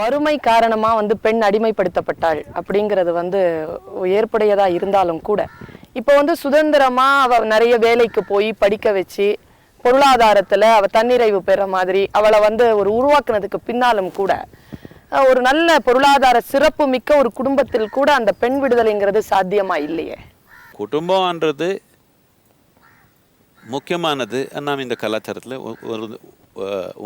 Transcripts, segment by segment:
வறுமை காரணமாக வந்து பெண் அடிமைப்படுத்தப்பட்டாள் அப்படிங்கிறது வந்து ஏற்புடையதாக இருந்தாலும் கூட இப்போ வந்து சுதந்திரமாக அவள் நிறைய வேலைக்கு போய் படிக்க வச்சு பொருளாதாரத்தில் அவள் தன்னிறைவு பெற மாதிரி அவளை வந்து ஒரு உருவாக்குனதுக்கு பின்னாலும் கூட ஒரு நல்ல பொருளாதார சிறப்பு மிக்க ஒரு குடும்பத்தில் கூட அந்த பெண் விடுதலைங்கிறது சாத்தியமா இல்லையே? குடும்பம்ன்றது முக்கியமானது. நாம் இந்த கலாச்சாரத்தில் ஒரு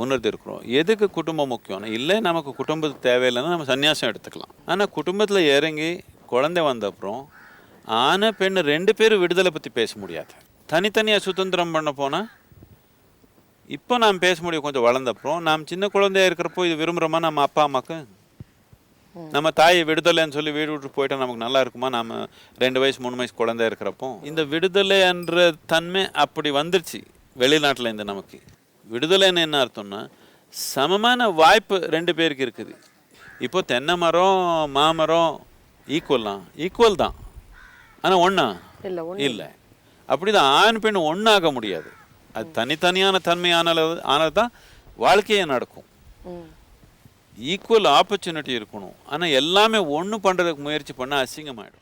உணர்ந்திருக்கிறோம் எதுக்கு குடும்பம் முக்கியம்னா இல்லை நமக்கு குடும்பத்துக்கு தேவையில்லைன்னா நம்ம சன்னியாசம் எடுத்துக்கலாம். ஆனால் குடும்பத்தில் இறங்கி குழந்தை வந்த அப்புறம் ஆன பெண் ரெண்டு பேரும் விடுதலை பற்றி பேச முடியாது. தனித்தனியாக சுதந்திரம் பண்ண போனால் இப்போ நாம் பேச முடியும் கொஞ்சம் வளர்ந்த அப்புறம் நாம் சின்ன குழந்தையா இருக்கிறப்போ இது விரும்புகிறோமா நம்ம அப்பா அம்மாக்கு நம்ம தாயை விடுதலைன்னு சொல்லி வீடு விட்டு போயிட்டா நமக்கு நல்லா இருக்குமா? நாம ரெண்டு வயசு மூணு வயசு குழந்தை இருக்கிறப்போ. இந்த விடுதலை என்ற தன்மை அப்படி வந்துருச்சு வெளிநாட்டில் இருந்து நமக்கு. விடுதலைன்னு என்ன அர்த்தம்னா சமமான வாய்ப்பு ரெண்டு பேருக்கு இருக்குது. இப்போ தென்னை மரம் மாமரம் ஈக்குவல்லாம் ஈக்குவல் தான். ஆனால் ஒன்றா இல்ல அப்படிதான் ஆண் பெண் ஒன்றாக முடியாது. அது தனித்தனியான தன்மை ஆனால தான் வாழ்க்கையே நடக்கும். ஈக்குவல் ஆப்பர்ச்சுனிட்டி இருக்கணும். ஆனால் எல்லாமே ஒன்று பண்ணுறதுக்கு முயற்சி பண்ணால் அசிங்கமாயிடும்.